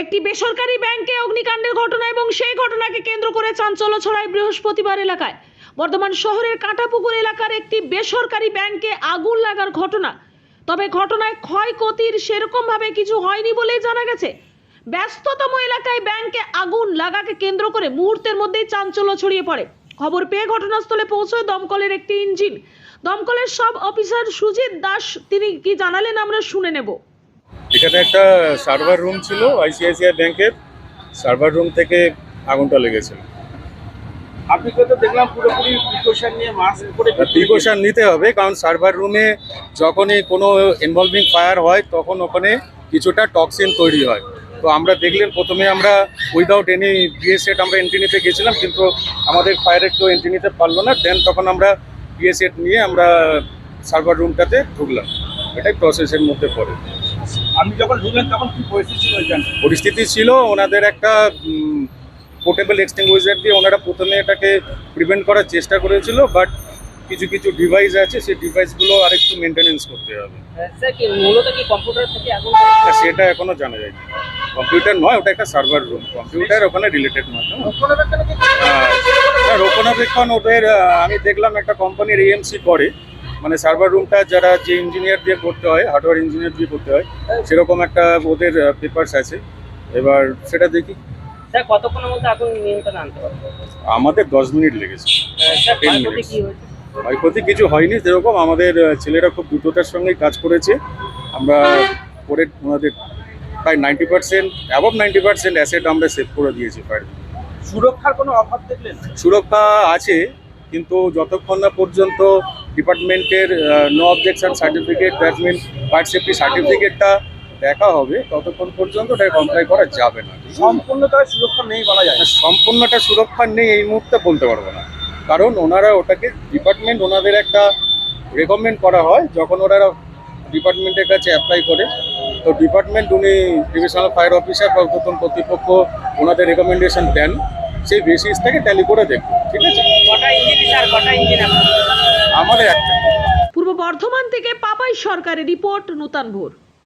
একটি বেসরকারি ব্যাংকে অগ্নিকাণ্ডের ঘটনা এবং সেই ঘটনাকে কেন্দ্র করে চাঞ্চল্য ছড়ায় বৃহস্পতিবার এলাকায়। বর্ধমান শহরের কাঁটাপুকুর এলাকার একটি বেসরকারি ব্যাংকে আগুন লাগার ঘটনা। তবে ঘটনায় ক্ষয়ক্ষতির সেরকমভাবে কিছু হয়নি বলেই জানা গেছে। ব্যস্ততম এলাকায় ব্যাংকে আগুন লাগাকে কেন্দ্র করে মুহূর্তের মধ্যেই চাঞ্চল্য ছড়িয়ে পড়ে। খবর পেয়ে ঘটনাস্থলে পৌঁছয় দমকলের একটি ইঞ্জিন। দমকলের সব অফিসার সুজিত দাস, তিনি কি জানালেন আমরা শুনে নেব। এখানে একটা সার্ভার রুম ছিল আইসিআইসিআই ব্যাংকের। সার্ভার রুম থেকে আগুনটা লেগেছিল। আপনি তো দেখলাম পুরোপুরি প্রিকশন নিয়ে মাস্ক পরে প্রিকশন নিতে হবে কারণ সার্ভার রুমে যখনই কোনো ইনভলভিং ফায়ার হয় তখন ওখানে কিছুটা টক্সিন তৈরি হয়। তো আমরা দেখলেন প্রথমে আমরা without any B S set আমরা এন্ট্রি নিতে গেছিলাম কিন্তু আমাদের ফায়ারের কেউ এন্ট্রি নিতে পারল না। দেন তখন আমরা বিএস সেট নিয়ে আমরা সার্ভার রুমটাতে ঢুকলাম। এটাই প্রসেসের মধ্যে পড়ে। আপনি যখন ঢুকলেন তখন কি পরিস্থিতি ছিল পরিস্থিতি ছিল ওনাদের একটা পোর্টেবল এক্সটিংগুইজার দিয়ে ওনারা প্রথমে এটাকে প্রিভেন্ট করার চেষ্টা করেছিল বাট কিছু কিছু ডিভাইস আছে সেই ডিভাইসগুলো আরেকটু মেনটেনেন্স করতে হবে। মূলত কি কম্পিউটার থেকে আগুন সেটা এখনও জানা যায়নি। কম্পিউটার নয় ওটা একটা সার্ভার রুম কম্পিউটার ওখানে রিলেটেড নয় তো? রক্ষণাবেক্ষণ ওদের আমি দেখলাম একটা কোম্পানির এএমসি করে মানে সার্ভার রুমটা যারা যে ইঞ্জিনিয়ার দিয়ে করতে হয় হার্ডওয়্যার ইঞ্জিনিয়ার দিয়ে করতে হয় সেরকম একটা ওদের পেপারস আছে। এবার সেটা দেখি। স্যার কতক্ষণের মধ্যে আগুন নিয়ন্ত্রণে আনতে পারবে? আমাদের দশ মিনিট লেগেছে। ক্ষয়ক্ষতি কিছু হয়নি যেরকম আমাদের ছেলেরা খুব দ্রুততার সঙ্গে কাজ করেছে। আমরা করে ওনাদের প্রায় ninety percent above ninety percent asset আমরা সেভ করে দিয়েছি ফায়ার সুরক্ষার কোনো অভাব দেখলেন? সুরক্ষা আছে কিন্তু যতক্ষণ না পর্যন্ত ডিপার্টমেন্টের no objection certificate that mean fire safety সার্টিফিকেটটা দেখা হবে ততক্ষণ পর্যন্ত ওটা কমপ্লাই করা যাবে না। সম্পূর্ণতা সুরক্ষা নেই বলা যায়। সম্পূর্ণটা সুরক্ষা নেই এই মুহূর্তে বলতে পারব না। কারণ ওনারা ওটাকে ডিপার্টমেন্ট ওনাদের একটা রেকমেন্ড করা হয় যখন ওনারা ডিপার্টমেন্টের কাছে অ্যাপ্লাই করে তো ডিপার্টমেন্ট উনি ডিভিশনাল ফায়ার অফিসার বা উদ্বোধন কর্তৃপক্ষ ওনাদের রেকমেন্ডেশন দেন সেই বেসিস থেকে ট্যালি করে দেখবে ঠিক আছে? কটা ইঞ্জিন স্যার কটা ইঞ্জিন একটা। পূর্ব বর্ধমান থেকে পাপাই সরকারের রিপোর্ট নূতন ভোর।